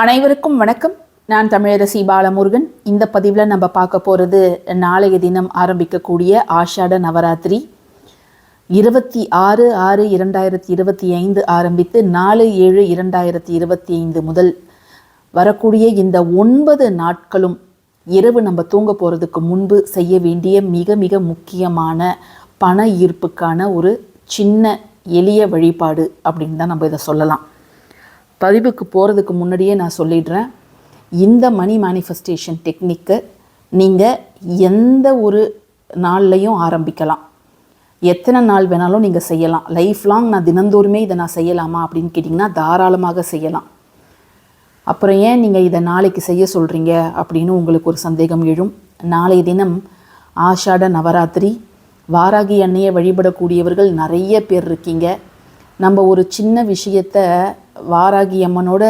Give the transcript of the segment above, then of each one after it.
அனைவருக்கும் வணக்கம். நான் தமிழரசி பாலமுருகன். இந்த பதிவில் நம்ம பார்க்க போகிறது நாளைய தினம் ஆரம்பிக்கக்கூடிய ஆஷாட நவராத்திரி. இருபத்தி ஆறு ஆறு இரண்டாயிரத்தி இருபத்தி ஐந்து ஆரம்பித்து நாலு ஏழு இரண்டாயிரத்தி இருபத்தி ஐந்து முதல் வரக்கூடிய இந்த ஒன்பது நாட்களும் இரவு நம்ம தூங்க போகிறதுக்கு முன்பு செய்ய வேண்டிய மிக மிக முக்கியமான பண ஈர்ப்புக்கான ஒரு சின்ன எளிய வழிபாடு அப்படின்னு தான் நம்ம இதை சொல்லலாம். பதிவுக்கு போகிறதுக்கு முன்னாடியே நான் சொல்லிடுறேன். இந்த மணி மேனிஃபெஸ்டேஷன் டெக்னிக்கு நீங்கள் எந்த ஒரு நாள்லையும் ஆரம்பிக்கலாம். எத்தனை நாள் வேணாலும் நீங்கள் செய்யலாம். லைஃப் லாங் நான் தினந்தோறுமே இதை நான் செய்யலாமா அப்படின்னு கேட்டிங்கன்னா தாராளமாக செய்யலாம். அப்புறம் ஏன் நீங்கள் இதை நாளைக்கு செய்ய சொல்கிறீங்க அப்படின்னு உங்களுக்கு ஒரு சந்தேகம் எழும். நாளைய தினம் ஆஷாட நவராத்திரி. வாராகி அன்னையை வழிபடக்கூடியவர்கள் நிறைய பேர் இருக்கீங்க. நம்ம ஒரு சின்ன விஷயத்த வாராகி அம்மனோட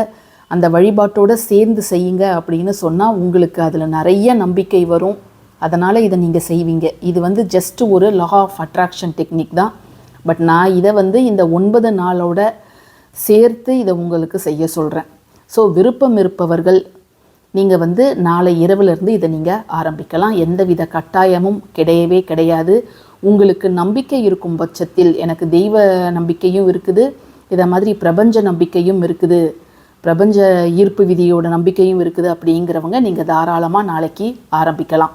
அந்த வழிபாட்டோடு சேர்ந்து செய்யுங்க அப்படின்னு சொன்னால் உங்களுக்கு அதில் நிறைய நம்பிக்கை வரும். அதனால் இதை நீங்கள் செய்வீங்க. இது வந்து ஜஸ்ட் ஒரு லா ஆஃப் அட்ராக்ஷன் டெக்னிக் தான். பட் நான் இதை வந்து இந்த ஒன்பது நாளோட சேர்த்து இதை உங்களுக்கு செய்ய சொல்கிறேன் ஸோ விருப்பம் இருப்பவர்கள் நீங்கள் வந்து நாளை இரவுலேருந்து இதை நீங்கள் ஆரம்பிக்கலாம். எந்தவித கட்டாயமும் கிடையவே கிடையாது. உங்களுக்கு நம்பிக்கை இருக்கும் பட்சத்தில் எனக்கு தெய்வ நம்பிக்கையும் இருக்குது. இதை மாதிரி பிரபஞ்ச நம்பிக்கையும் இருக்குது. பிரபஞ்ச ஈர்ப்பு விதியோட நம்பிக்கையும் இருக்குது அப்படிங்கிறவங்க நீங்கள் தாராளமாக நாளைக்கு ஆரம்பிக்கலாம்.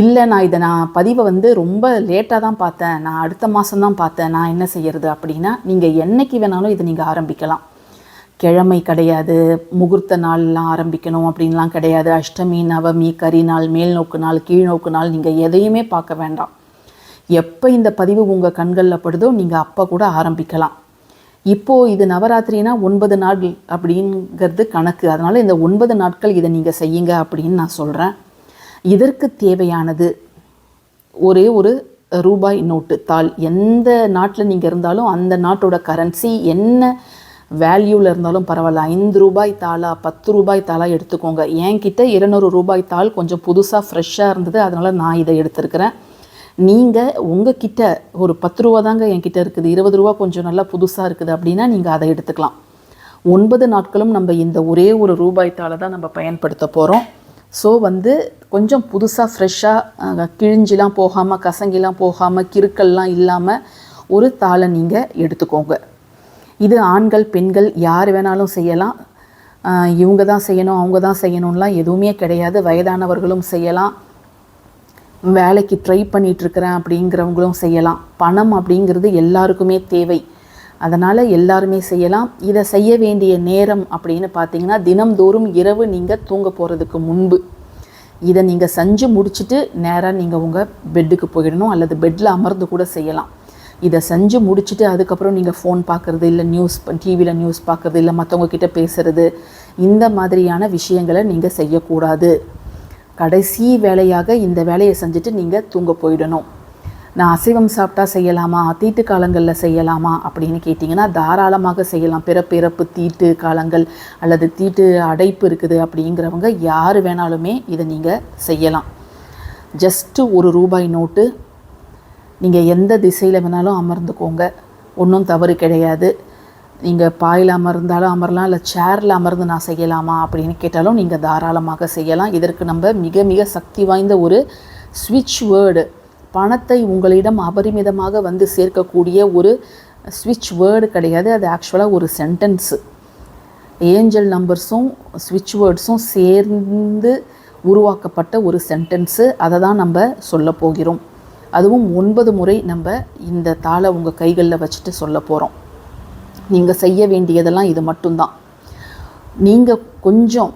இல்லை நான் இதை நான் பதிவை வந்து ரொம்ப லேட்டாக தான் பார்த்தேன். நான் அடுத்த மாதம் தான் பார்த்தேன். நான் என்ன செய்யறது அப்படின்னா நீங்கள் என்னைக்கு வேணாலும் இதை நீங்கள் ஆரம்பிக்கலாம். கிழமை கிடையாது. முகூர்த்த நாள்லாம் ஆரம்பிக்கணும் அப்படின்லாம் கிடையாது. அஷ்டமி நவமி கரி நாள் மேல் நோக்கு நாள் கீழ் நோக்கு நாள் நீங்கள் எதையுமே பார்க்க வேண்டாம். எப்போ இந்த பதிவு உங்கள் கண்களில் படுதோ நீங்கள் அப்போ கூட ஆரம்பிக்கலாம். இப்போது இது நவராத்திரினா ஒன்பது நாள் அப்படிங்கிறது கணக்கு. அதனால் இந்த ஒன்பது நாட்கள் இதை நீங்கள் செய்யுங்க அப்படின்னு நான் சொல்கிறேன் இதற்கு தேவையானது ஒரே ஒரு ரூபாய் நோட்டு தாள். எந்த நாட்டில் நீங்கள் இருந்தாலும் அந்த நாட்டோட கரன்சி என்ன வேல்யூவில் இருந்தாலும் பரவாயில்ல. ஐந்து ரூபாய் தாளா பத்து ரூபாய் தாளா எடுத்துக்கோங்க. என்கிட்ட இருநூறு ரூபாய் தாள் கொஞ்சம் புதுசாக ஃப்ரெஷ்ஷாக இருந்தது. அதனால் நான் இதை எடுத்திருக்கிறேன். நீங்கள் உங்ககிட்ட ஒரு பத்து ரூபா தாங்க என்கிட்ட இருக்குது இருபது ரூபா கொஞ்சம் நல்லா புதுசாக இருக்குது அப்படின்னா நீங்கள் அதை எடுத்துக்கலாம். ஒன்பது நாட்களும் நம்ம இந்த ஒரே ஒரு ரூபாய்த்தால் தான் நம்ம பயன்படுத்த போகிறோம் ஸோ வந்து கொஞ்சம் புதுசாக ஃப்ரெஷ்ஷாக கிழிஞ்சிலாம் போகாமல் கசங்கிலாம் போகாமல் கிறுக்கல்லாம் இல்லாமல் ஒரு தாளை நீங்கள் எடுத்துக்கோங்க. இது ஆண்கள் பெண்கள் யார் வேணாலும் செய்யலாம். இவங்க தான் செய்யணும் அவங்க தான் செய்யணும்லாம் எதுவுமே கிடையாது. வயதானவர்களும் செய்யலாம். வேலைக்கு ட்ரை பண்ணிகிட்ருக்கிறேன் அப்படிங்கிறவங்களும் செய்யலாம். பணம் அப்படிங்கிறது எல்லாருக்குமே தேவை. அதனால் எல்லாருமே செய்யலாம். இதை செய்ய வேண்டிய நேரம் அப்படின்னு பார்த்தீங்கன்னா தினம்தோறும் இரவு நீங்கள் தூங்க போகிறதுக்கு முன்பு. இதை நீங்கள் செஞ்சு முடிச்சுட்டு நேராக நீங்கள் உங்கள் பெட்டுக்கு போயிடணும் அல்லது பெட்டில் அமர்ந்து கூட செய்யலாம். இதை செஞ்சு முடிச்சுட்டு அதுக்கப்புறம் நீங்கள் ஃபோன் பார்க்குறது இல்லை நியூஸ் டிவியில் நியூஸ் பார்க்குறது இல்லை மற்றவங்கக்கிட்ட பேசுகிறது இந்த மாதிரியான விஷயங்களை நீங்கள் செய்யக்கூடாது. கடைசி வேலையாக இந்த வேலையை செஞ்சுட்டு நீங்கள் தூங்க போயிடணும். நான் அசைவம் சாப்பிட்டா செய்யலாமா? தீட்டு காலங்களில் செய்யலாமா? அப்படின்னு கேட்டிங்கன்னா தாராளமாக செய்யலாம். பிறப்பிறப்பு தீட்டு காலங்கள் அல்லது தீட்டு அடைப்பு இருக்குது அப்படிங்கிறவங்க யார் வேணாலுமே இதை நீங்கள் செய்யலாம். ஜஸ்ட்டு ஒரு ரூபாய் நோட்டு. நீங்கள் எந்த திசையில் வேணாலும் அமர்ந்துக்கோங்க. ஒன்றும் தவறு கிடையாது. நீங்கள் பாயில் அமர்ந்தாலும் அமரலாம் இல்லை சேரில் அமர்ந்து நான் செய்யலாமா அப்படின்னு கேட்டாலும் நீங்கள் தாராளமாக செய்யலாம். இதற்கு நம்ம மிக மிக சக்தி வாய்ந்த ஒரு ஸ்விட்ச் வேர்டு பணத்தை உங்களிடம் அபரிமிதமாக வந்து சேர்க்கக்கூடிய ஒரு ஸ்விட்ச் வேர்டு கிடையாது. அது ஆக்சுவலாக ஒரு சென்டென்ஸு ஏஞ்சல் நம்பர்ஸும் ஸ்விட்ச் வேர்ட்ஸும் சேர்ந்து உருவாக்கப்பட்ட ஒரு சென்டென்ஸு அதை தான் நம்ம சொல்ல போகிறோம். அதுவும் ஒன்பது முறை நம்ம இந்த தாளை உங்கள் கைகளில் வச்சுட்டு சொல்ல போகிறோம் நீங்கள் செய்ய வேண்டியதெல்லாம் இது மட்டும்தான். நீங்கள் கொஞ்சம்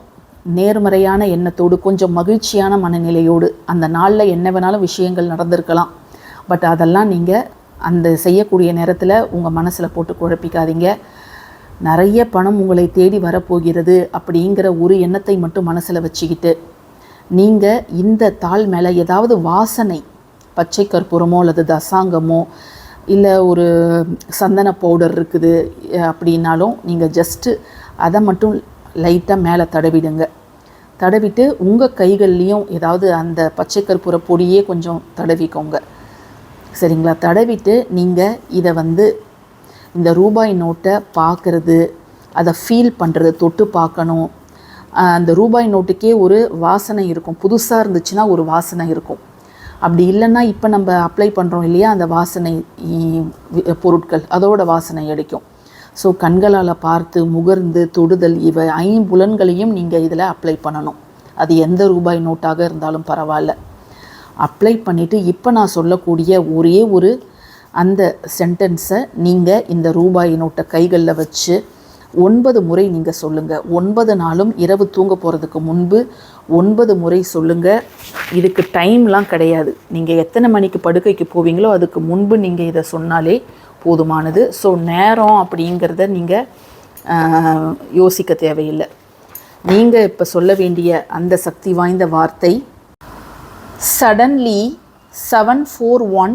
நேர்மறையான எண்ணத்தோடு கொஞ்சம் மகிழ்ச்சியான மனநிலையோடு அந்த நாளில் என்ன வேணாலும் விஷயங்கள் நடந்திருக்கலாம். பட் அதெல்லாம் நீங்கள் அந்த செய்யக்கூடிய நேரத்தில் உங்கள் மனசில் போட்டு குழப்பிக்காதீங்க. நிறைய பணம் உங்களை தேடி வரப்போகிறது அப்படிங்கிற ஒரு எண்ணத்தை மட்டும் மனசில் வச்சுக்கிட்டு நீங்கள் இந்த தாள் மேலே ஏதாவது வாசனை பச்சை கற்பூரமோ அல்லது தசாங்கமோ இல்லை ஒரு சந்தன பவுடர் இருக்குது அப்படின்னாலும் நீங்கள் ஜஸ்ட்டு அதை மட்டும் லைட்டாக மேலே தடவிடுங்க. தடவிட்டு உங்கள் கைகள்லேயும் ஏதாவது அந்த பச்சை கற்பூர பொடியே கொஞ்சம் தடவிக்கோங்க. சரிங்களா? தடவிட்டு நீங்கள் இதை வந்து இந்த ரூபாய் நோட்டை பார்க்குறது அதை ஃபீல் பண்ணுறது தொட்டு பார்க்கணும். அந்த ரூபாய் நோட்டுக்கே ஒரு வாசனை இருக்கும். புதுசாக இருந்துச்சுன்னா ஒரு வாசனை இருக்கும். அப்படி இல்லைன்னா இப்போ நம்ம அப்ளை பண்ணுறோம் இல்லையா அந்த வாசனை பொருட்கள் அதோட வாசனை அடிக்கும். ஸோ கண்களால் பார்த்து முகர்ந்து தொடுதல் இவை ஐம்புலன்களையும் நீங்கள் இதில் அப்ளை பண்ணணும். அது எந்த ரூபாய் நோட்டாக இருந்தாலும் பரவாயில்ல. அப்ளை பண்ணிவிட்டு இப்போ நான் சொல்லக்கூடிய ஒரே ஒரு அந்த சென்டென்ஸை நீங்கள் இந்த ரூபாய் நோட்டை கைகளில் வச்சு ஒன்பது முறை நீங்கள் சொல்லுங்கள் ஒன்பது நாளும் இரவு தூங்க போகிறதுக்கு முன்பு ஒன்பது முறை சொல்லுங்கள் இதுக்கு டைம்லாம் கிடையாது. நீங்கள் எத்தனை மணிக்கு படுக்கைக்கு போவீங்களோ அதுக்கு முன்பு நீங்கள் இதை சொன்னாலே போதுமானது. ஸோ நேரம் அப்படிங்கிறத நீங்கள் யோசிக்க தேவையில்லை. நீங்கள் இப்போ சொல்ல வேண்டிய அந்த சக்தி வாய்ந்த வார்த்தை suddenly seven four one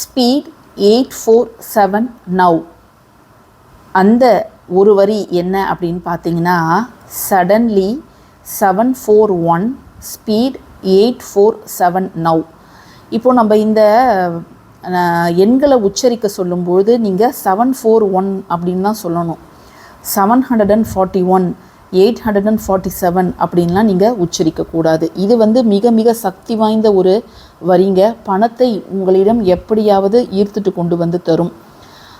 speed eight four seven now அந்த ஒரு வரி என்ன அப்படின்னு பார்த்தீங்கன்னா suddenly seven four one speed eight four seven now இப்போது நம்ம இந்த எண்களை உச்சரிக்க சொல்லும்பொழுது நீங்கள் செவன் ஃபோர் ஒன் அப்படின்னு தான் சொல்லணும். Seven hundred and forty one eight hundred and forty seven அப்படின்லாம் நீங்கள் உச்சரிக்கக்கூடாது இது வந்து மிக மிக சக்தி வாய்ந்த ஒரு வரிங்க. பணத்தை உங்களிடம் எப்படியாவது ஈர்த்துட்டு கொண்டு வந்து தரும்.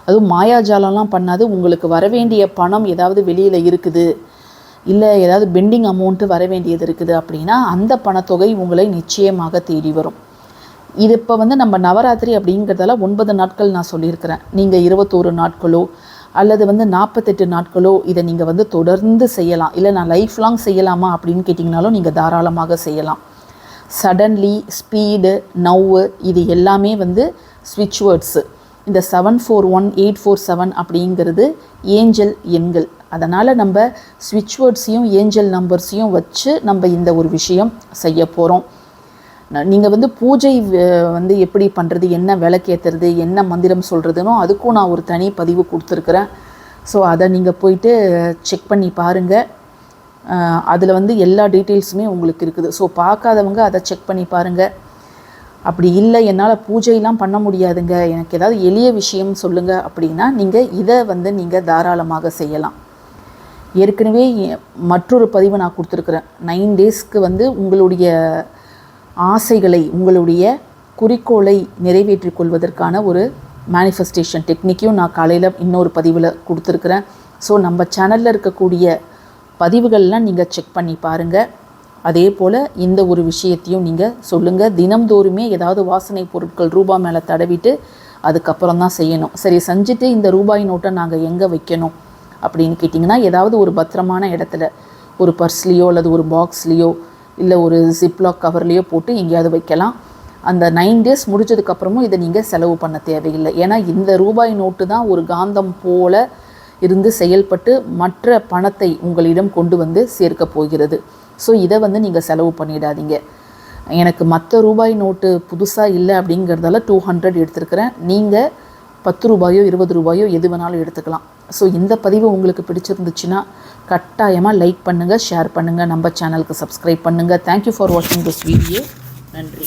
அதுவும் மாயாஜாலம்லாம் பண்ணாது. உங்களுக்கு வர வேண்டிய பணம் ஏதாவது வெளியில் இருக்குது. இல்லை ஏதாவது பெண்டிங் அமௌண்ட்டு வர வேண்டியது இருக்குது அப்படின்னா அந்த பணத்தொகை உங்களை நிச்சயமாக தேடி வரும். இது இப்போ வந்து நம்ம நவராத்திரி அப்படிங்கிறதால ஒன்பது நாட்கள் நான் சொல்லியிருக்கிறேன். நீங்கள் இருபத்தோரு நாட்களோ அல்லது வந்து நாற்பத்தெட்டு நாட்களோ இதை நீங்கள் வந்து தொடர்ந்து செய்யலாம். இல்லை நான் லைஃப் லாங் செய்யலாமா அப்படின்னு கேட்டிங்கனாலும் நீங்கள் தாராளமாக செய்யலாம். சடன்லி ஸ்பீடு நவ்வு இது எல்லாமே வந்து ஸ்விட்ச் வேர்ட்ஸு இந்த seven four one eight four seven அப்படிங்கிறது ஏஞ்சல் எண்கள். அதனால் நம்ம ஸ்விட்ச் வேர்ட்ஸையும் ஏஞ்சல் நம்பர்ஸையும் வச்சு நம்ம இந்த ஒரு விஷயம் செய்ய போகிறோம் நீங்கள் வந்து பூஜை வந்து எப்படி பண்ணுறது என்ன விளக்கேற்றுறது என்ன மந்திரம் சொல்கிறதுனோ அதுக்கும் நான் ஒரு தனி பதிவு கொடுத்துருக்குறேன். ஸோ அதை நீங்கள் போயிட்டு செக் பண்ணி பாருங்கள் அதில் வந்து எல்லா டீட்டெயில்ஸுமே உங்களுக்கு இருக்குது. ஸோ பார்க்காதவங்க அதை செக் பண்ணி பாருங்கள் அப்படி இல்லை என்னால் பூஜையெல்லாம் பண்ண முடியாதுங்க. எனக்கு ஏதாவது எளிய விஷயம் சொல்லுங்கள் அப்படின்னா நீங்கள் இதை வந்து நீங்கள் தாராளமாக செய்யலாம். ஏற்கனவே மற்றொரு பதிவு நான் கொடுத்துருக்குறேன். நைன் டேஸ்க்கு வந்து உங்களுடைய ஆசைகளை உங்களுடைய குறிக்கோளை நிறைவேற்றிக் கொள்வதற்கான ஒரு மேனிஃபெஸ்டேஷன் டெக்னிக்கையும் நான் காலையில் இன்னொரு பதிவில் கொடுத்துருக்குறேன். ஸோ நம்ம சேனலில் இருக்கக்கூடிய பதிவுகள்லாம் நீங்கள் செக் பண்ணி பாருங்கள் அதே போல் இந்த ஒரு விஷயத்தையும் நீங்கள் சொல்லுங்கள் தினம்தோறுமே ஏதாவது வாசனை பொருட்கள் ரூபா மேலே தடவிட்டு அதுக்கப்புறம் தான் செய்யணும். சரி செஞ்சுட்டு இந்த ரூபாய் நோட்டை நாங்கள் எங்கே வைக்கணும் அப்படின்னு கேட்டிங்கன்னா ஏதாவது ஒரு பத்திரமான இடத்துல ஒரு பர்ஸ்லேயோ அல்லது ஒரு பாக்ஸ்லேயோ இல்லை ஒரு ஜிப்லாக் கவர்லேயோ போட்டு எங்கேயாவது வைக்கலாம். அந்த நைன் டேஸ் முடிஞ்சதுக்கப்புறமும் இதை நீங்கள் செலவு பண்ண தேவையில்லை. ஏன்னா இந்த ரூபாய் நோட்டு தான் ஒரு காந்தம் போல இருந்து செயல்பட்டு மற்ற பணத்தை உங்களிடம் கொண்டு வந்து சேர்க்க போகிறது. ஸோ இதை வந்து நீங்கள் செலவு பண்ணிடாதீங்க. எனக்கு மற்ற ரூபாய் நோட்டு புதுசாக இல்லை அப்படிங்கிறதால டூ ஹண்ட்ரட் எடுத்திருக்கிறேன். நீங்கள் பத்து ரூபாயோ இருபது ரூபாயோ எது வேணாலும் எடுத்துக்கலாம். ஸோ இந்த பதிவு உங்களுக்கு பிடிச்சிருந்துச்சுன்னா கட்டாயமாக லைக் பண்ணுங்கள் ஷேர் பண்ணுங்கள் நம்ம சேனலுக்கு சப்ஸ்கிரைப் பண்ணுங்கள் தேங்க்யூ ஃபார் வாட்சிங் திஸ் வீடியோ நன்றி.